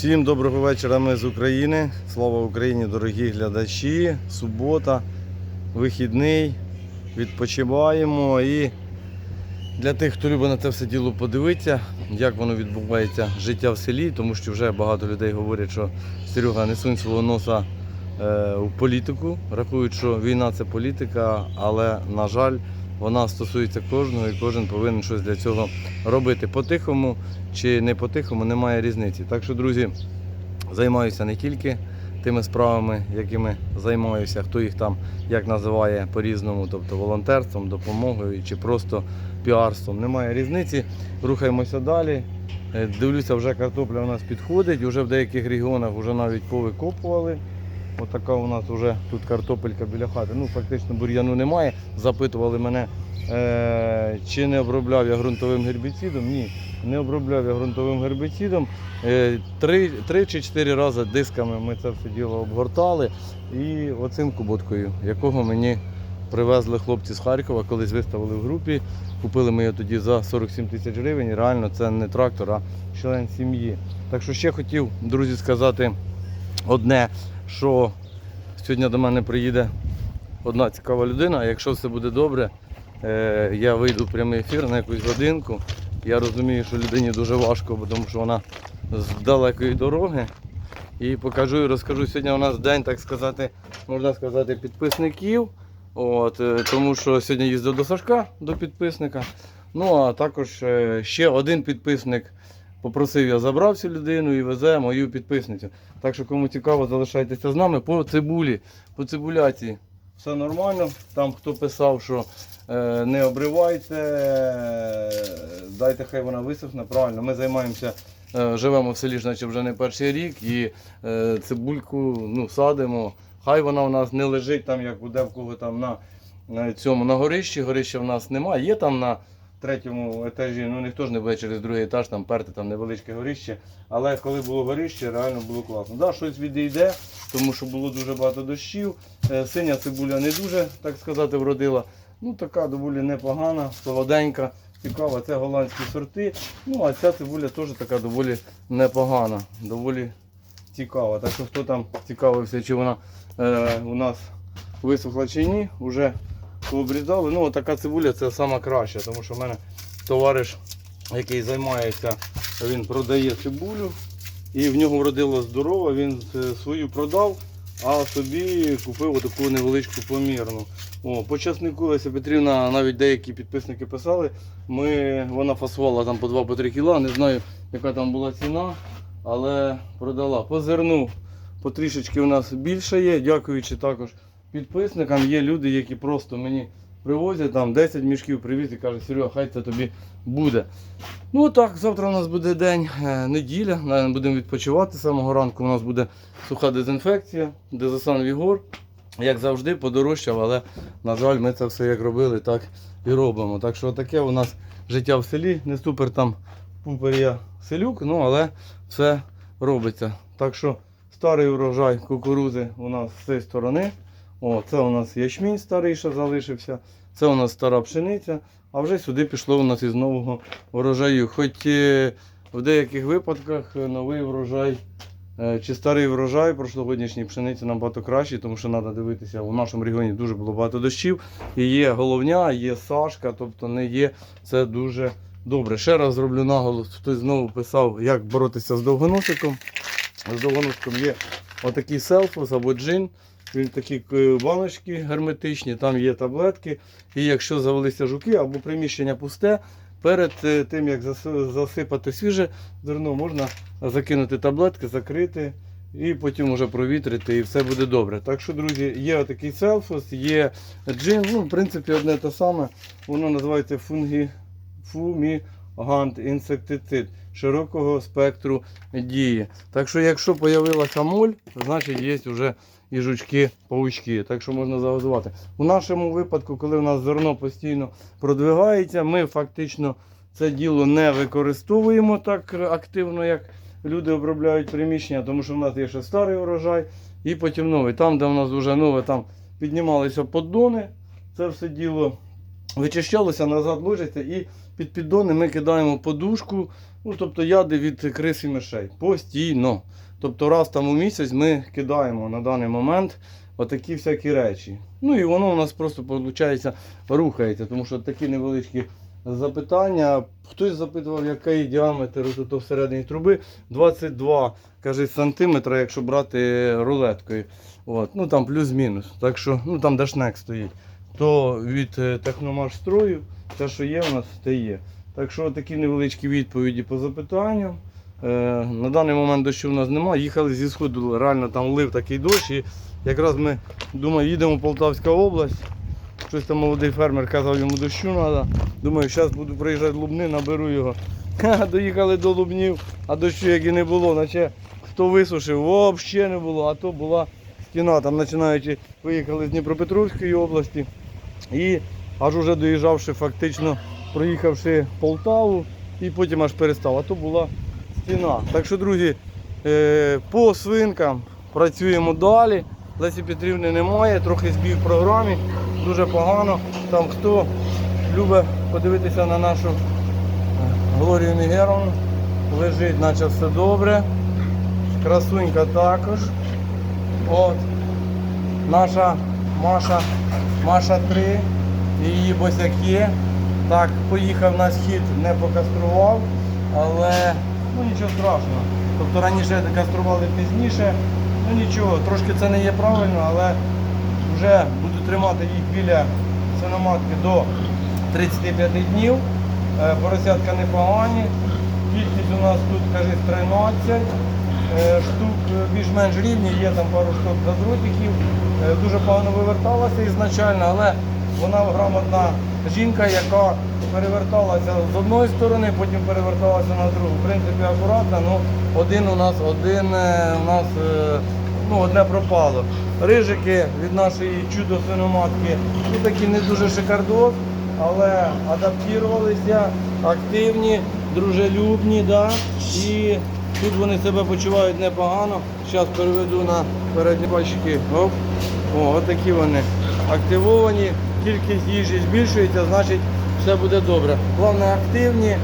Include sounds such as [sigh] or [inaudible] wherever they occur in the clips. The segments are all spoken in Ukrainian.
Всім доброго вечора, ми з України. Слава Україні, дорогі глядачі. Субота, вихідний. Відпочиваємо і для тих, хто любить на це все діло подивитися, як воно відбувається життя в селі, тому що вже багато людей говорять, що Серега не сунь свого носа е, в політику. Рахують, що війна це політика, але, на жаль, вона стосується кожного і кожен повинен щось для цього робити. По-тихому чи не по-тихому, немає різниці. Так що, друзі, займаюся не тільки тими справами, якими займаюся, хто їх там як називає по-різному, тобто волонтерством, допомогою чи просто піарством. Немає різниці. Рухаємося далі. Е, Дивлюся, вже картопля у нас підходить, вже в деяких регіонах вже навіть повикопували. Отака у нас вже тут картопелька біля хати. Ну, фактично бур'яну немає. Запитували мене, е, чи не обробляв я ґрунтовим гербіцидом. Ні, не обробляв я ґрунтовим гербіцидом. Е, три, три чи чотири рази дисками ми це все діло обгортали. І оцим куботкою, якого мені привезли хлопці з Харкова, колись виставили в групі. Купили ми його тоді за 47 тисяч гривень. Реально це не трактор, а член сім'ї. Так що ще хотів, друзі, сказати одне, що сьогодні до мене приїде одна цікава людина. Якщо все буде добре, е, я вийду в прямий ефір на якусь годинку. Я розумію, що людині дуже важко, тому що вона з далекої дороги. І покажу і розкажу. Сьогодні у нас день, так сказати, можна сказати, підписників. От, е, тому що сьогодні їздив до Сашка, до підписника. Ну а також е, ще один підписник попросив, я забрав цю людину і везе мою підписницю. Так що кому цікаво, залишайтеся з нами по цибулі, по цибуляці. Все нормально. Там хто писав, що е, не обривайте, е, дайте хай вона висохне. Правильно, ми займаємося, е, живемо в селі наче вже не перший рік і е, цибульку ну, садимо. Хай вона у нас не лежить там, як в кого там на, на цьому на горищі. Горища в нас немає. Є там на третьому етажі, ну ніхто ж не буде через другий етаж там перти там невеличке горище. Але коли було горище, реально було класно. Да, щось відійде, тому що було дуже багато дощів. Е, Синя цибуля не дуже, так сказати, вродила. Ну така доволі непогана, солоденька, цікава. Це голландські сорти. Ну а ця цибуля теж така доволі непогана, доволі цікава. Так що хто там цікавився, чи вона е, у нас висохла чи ні, вже пообрізали. Ну, така цибуля це сама краща, тому що в мене товариш, який займається, він продає цибулю. І в нього вродило здорово, він свою продав, а собі купив таку невеличку помірну. О, по часнику Леся Петрівна, навіть деякі підписники писали, ми, вона фасувала там по 2-3 кіла, не знаю, яка там була ціна, але продала. По зерну потрішечки у нас більше є, дякуючи також підписникам. Є люди, які просто мені привозять там 10 мішків привіз і кажуть, Серега, хай це тобі буде. Ну так, завтра у нас буде день е, неділя, наверное, будемо відпочивати з самого ранку. У нас буде суха дезінфекція, дезосан Вігор. Як завжди, подорожчав, але, на жаль, ми це все як робили, так і робимо. Так що таке у нас життя в селі, не супер там пупер я селюк, ну але все робиться. Так що старий урожай кукурузи у нас з цієї сторони. О, це у нас ячмінь старий, що залишився. Це у нас стара пшениця. А вже сюди пішло у нас із нового врожаю. Хоч е, в деяких випадках е, новий врожай е, чи старий врожай прошлогоднішній пшениці набагато кращий, тому що треба дивитися, у нашому регіоні дуже було багато дощів. І є головня, є сашка, тобто не є. Це дуже добре. Ще раз зроблю наголос, хтось знову писав, як боротися з довгоносиком. З довгоносиком є отакий селфос або джин. Такі е, баночки герметичні, там є таблетки. І якщо завелися жуки або приміщення пусте, перед е, тим як засипати свіже зерно, можна закинути таблетки, закрити і потім вже провітрити, і все буде добре. Так що, друзі, є отакий селфос, є джин, ну, в принципі, одне те саме. Воно називається фунгі, фумігант, інсектицид широкого спектру дії. Так що, якщо з'явилася моль, значить є вже і жучки, паучки, так що можна загазувати. У нашому випадку, коли у нас зерно постійно продвигається, ми фактично це діло не використовуємо так активно, як люди обробляють приміщення, тому що в нас є ще старий урожай і потім новий. Там, де в нас вже нове, там піднімалися поддони, це все діло вичищалося, назад ложиться і під піддони ми кидаємо подушку, ну тобто яди від крис і мишей. Постійно. Тобто раз там у місяць ми кидаємо на даний момент отакі всякі речі. Ну і воно у нас просто виходить рухається, тому що такі невеличкі запитання. Хтось запитував, який діаметр тут всередині труби. 22 каже, сантиметра, якщо брати рулеткою. От, ну там плюс-мінус. Так що, ну там де шнек стоїть. То від е, техномаш строю, те, що є, у нас те є. Так що такі невеличкі відповіді по запитанням. Е, на даний момент дощу у нас немає. Їхали зі сходу, реально там лив такий дощ. І якраз ми думаю, їдемо в Полтавська область. Щось там молодий фермер казав, йому дощу треба. Думаю, зараз буду приїжджати в Лубни, наберу його. [laughs] Ха, доїхали до Лубнів, а дощу як і не було, наче хто висушив, взагалі не було, а то була стіна. Там починаючи, виїхали з Дніпропетровської області і аж уже доїжджавши, фактично проїхавши Полтаву і потім аж перестав. А то була стіна. Так що, друзі, е, по свинкам працюємо далі. Лесі Петрівни немає, трохи збій в програмі, дуже погано. Там хто любить подивитися на нашу е, Глорію Мігеровну, лежить, наче все добре. Красунька також. От. Наша Маша, Маша 3, її босяки. Так, поїхав на схід, не покастрував, але ну нічого страшного. Тобто раніше кастрували пізніше, ну нічого, трошки це не є правильно, але вже буду тримати їх біля свиноматки до 35 днів. Е, Поросятка непогані. Кількість у нас тут, кажись, 13 е, штук е, більш-менш рівні, є там пару штук задротиків. Дуже погано виверталася ізначально, але вона грамотна жінка, яка переверталася з одної сторони, потім переверталася на другу. В принципі, акуратно, ну один у нас, один е, у нас е, ну, одне пропало. Рижики від нашої чудо свиноматки, ну такі не дуже шикардос, але адаптувалися, активні, дружелюбні, да? і тут вони себе почувають непогано. Зараз переведу на передні пальчики. Оп. О, отакі вони активовані, кількість їжі збільшується, значить все буде добре. Головне активні,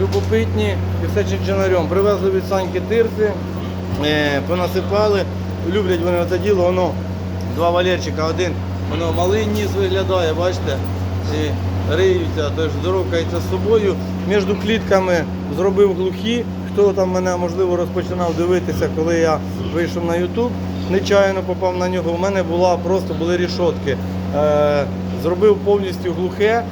любопитні і все чинчинарем. Привезли від Саньки тирси, е, понасипали, люблять вони це діло, воно два валерчика, один, воно малий ніс виглядає, бачите, і риються, тож здоровкається з собою. Між клітками зробив глухі. Хто там мене можливо розпочинав дивитися, коли я вийшов на YouTube, нечаянно попав на нього. У мене була просто були рішотки. Зробив повністю глухе.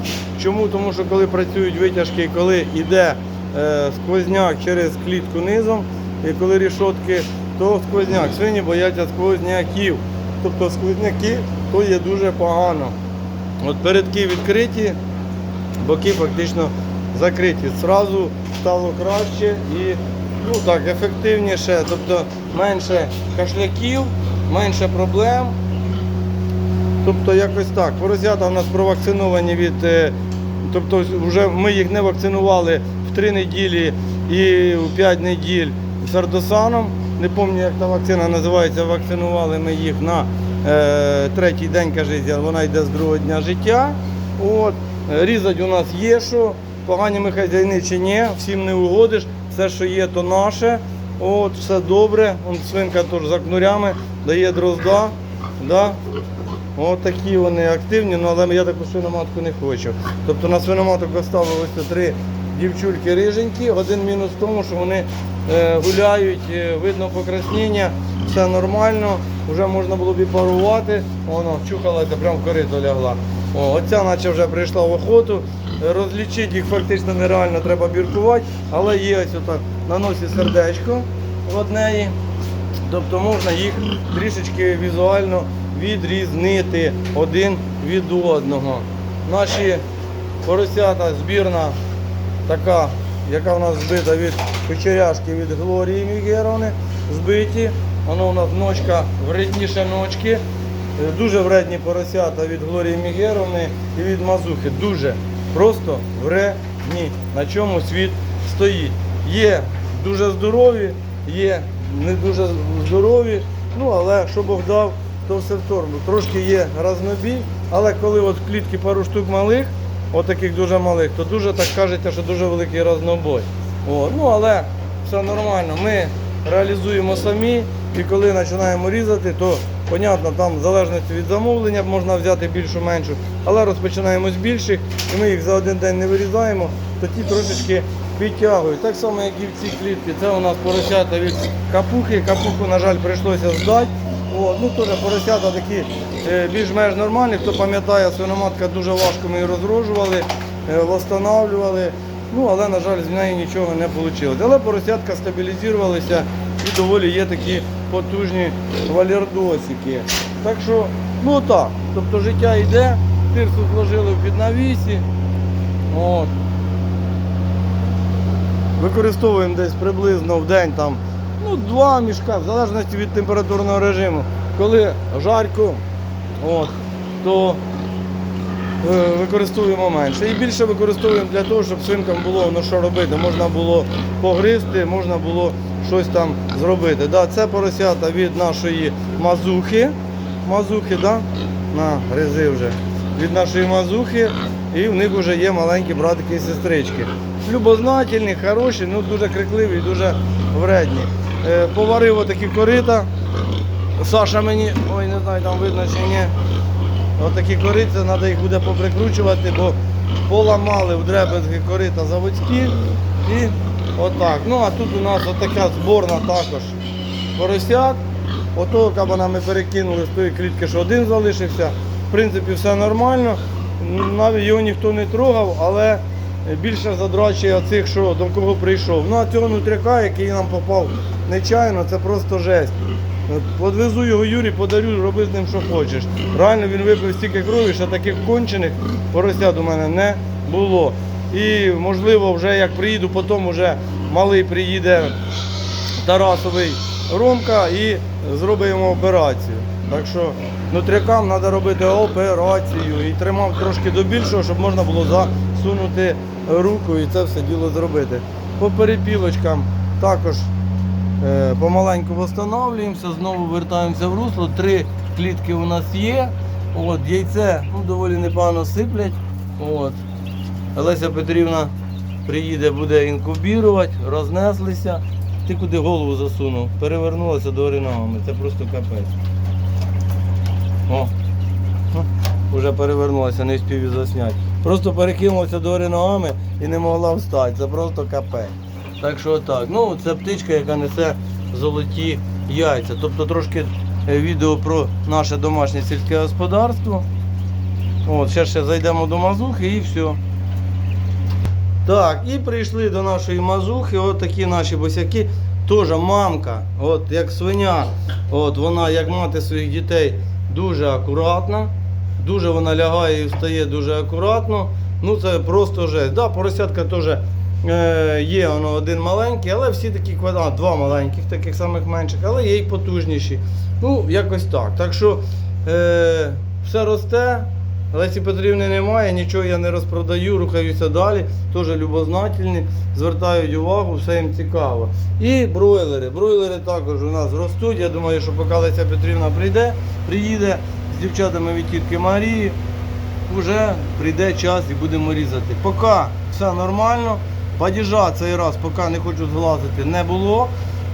Чому? Тому що коли працюють витяжки, коли йде е, сквозняк через клітку низом, і коли рішотки, то сквозняк. Свині бояться сквозняків. Тобто сквозняки то є дуже погано. От передки відкриті, боки фактично закриті. Зразу стало краще і ну так, ефективніше, тобто менше кашляків, менше проблем. Тобто якось так. Поросята у нас провакциновані від. е, Тобто вже ми їх не вакцинували в 3 неділі і в 5 неділь сардосаном. Не пам'ятаю, як та вакцина називається. Вакцинували ми їх на е, третій день, каже, вона йде з другого дня життя. От. Різати у нас є що. Погані ми хазяїни чи ні, всім не угодиш. Все, що є, то наше. От, все добре. Вон свинка теж за кнурями дає дрозда. Да? От такі вони активні, ну, але я таку свиноматку не хочу. Тобто на свиноматок ось три дівчульки риженькі. Один мінус в тому, що вони е, гуляють, е, видно покраснення, все нормально, вже можна було б і парувати. Воно чухалася, прямо в корито лягла. О, оця наче вже прийшла в охоту. Е, Розлічити їх фактично нереально треба біркувати, але є ось отак на носі сердечко в неї. Тобто можна їх трішечки візуально відрізнити один від одного. Наші поросята збірна така, яка у нас збита від кучеряшки від Глорії Мігеровни, збиті. Воно у нас ночка вредніше ночки. Е, Дуже вредні поросята від Глорії Мігеровни і від Мазухи. Дуже просто вредні. На чому світ стоїть. Є дуже здорові, є не дуже здорові. Ну, але що Бог дав, то все. Трошки є разнобій, але коли от в клітці пару штук малих, отаких дуже малих, то дуже так кажеться, що дуже великий разнобой. О, ну але все нормально. Ми реалізуємо самі, і коли починаємо різати, то понятно, там в залежності від замовлення можна взяти більшу меншу, але розпочинаємо з більших, і ми їх за один день не вирізаємо, то ті трошечки підтягують. Так само, як і в цій клітці. Це у нас поросята від капухи. Капуху, на жаль, прийшлося здати. О, ну теж поросята такі е, більш-менш нормальні. Хто пам'ятає, свиноматка дуже важко ми її розрожували, е, восстанавлювали. Ну, але, на жаль, з неї нічого не вийшло. Але поросятка стабілізувалися і доволі є такі потужні валердосики. Так що, ну так. Тобто життя йде, тирсу зложили в піднавісі. От. Використовуємо десь приблизно в день там, ну, два мішка, в залежності від температурного режиму. Коли жарко, от, то е, використовуємо менше. І більше використовуємо для того, щоб свинкам було ну, що робити. Можна було погризти, можна було щось там зробити. Да, це поросята від нашої мазухи. Мазухи, да? на гризи вже. Від нашої мазухи. І в них вже є маленькі братики і сестрички. Любознательні, хороші, ну дуже крикливі, дуже вредні. Е, поварив отакі корита. Саша мені, ой, не знаю, там видно чи ні. Отакі корита, треба їх буде поприкручувати, бо поламали в дребезги корита заводські. І отак. Ну а тут у нас отака зборна також поросят. Отого кабана ми перекинули з тої клітки, що один залишився. В принципі, все нормально. Навіть його ніхто не трогав, але більше задрачує оцих, що до кого прийшов. Ну а цього нутряка, який нам попав нечайно, це просто жесть. Подвезу його Юрі, подарю, роби з ним, що хочеш. Реально він випив стільки крові, що таких кончених поросят у мене не було. І можливо, вже як приїду, потім вже малий приїде Тарасовий Ромка і зробимо операцію. Так що нутрякам треба робити операцію і тримав трошки до більшого, щоб можна було засунути руку і це все діло зробити. По перепілочкам також помаленьку встановлюємося, знову вертаємося в русло. Три клітки у нас є. От, яйце ну, доволі непогано сиплять. От. Олеся Петрівна приїде, буде інкубірувати, рознеслися. Ти куди голову засунув? Перевернулася до ногами. Це просто капець. О, Уже перевернулася, не встиг засняти. Просто перекинулася до ногами і не могла встати. Це просто капець. Так що так. Ну, це птичка, яка несе золоті яйця. Тобто трошки е, відео про наше домашнє сільське господарство. От, ще ще зайдемо до мазухи і все. Так, і прийшли до нашої мазухи, от такі наші босяки. Теж мамка, от як свиня, от вона як мати своїх дітей дуже акуратна, дуже вона лягає і встає дуже акуратно. Ну це просто жесть. Да, поросятка теж є воно один маленький, але всі такі квадрат, два маленьких, таких самих менших, але є й потужніші. Ну, якось так. Так що е, все росте. Лесі Петрівни немає, нічого я не розпродаю, рухаюся далі, теж любознательні, звертають увагу, все їм цікаво. І бройлери. Бройлери також у нас ростуть. Я думаю, що поки Леся Петрівна прийде, приїде з дівчатами від тітки Марії, вже прийде час і будемо різати. Поки все нормально, падіжа цей раз, поки не хочу зглазити, не було.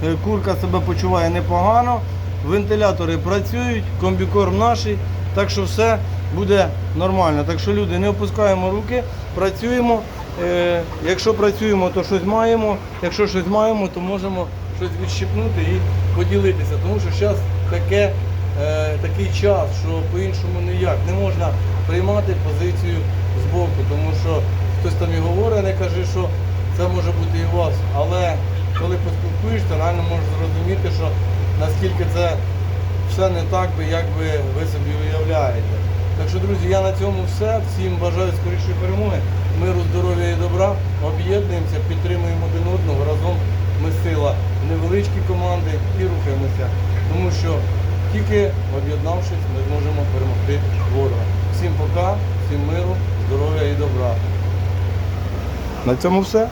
Е, Курка себе почуває непогано, вентилятори працюють, комбікорм наш, так що все буде нормально. Так що люди, не опускаємо руки, працюємо. Е, якщо працюємо, то щось маємо. Якщо щось маємо, то можемо щось відщипнути і поділитися. Тому що зараз таке, е, такий час, що по-іншому ніяк. Не можна приймати позицію збоку, тому що хтось там і говорить, не каже, що це може бути і у вас. Але коли поспілкуєшся, реально можеш зрозуміти, що наскільки це все не так, би, як би ви собі уявляєте. Так що, друзі, я на цьому все. Всім бажаю скорішої перемоги, миру, здоров'я і добра. Об'єднуємося, підтримуємо один одного. Разом ми сила невеличкі команди і рухаємося. Тому що тільки об'єднавшись, ми зможемо перемогти ворога. Всім пока, всім миру, здоров'я і добра. На цьому все.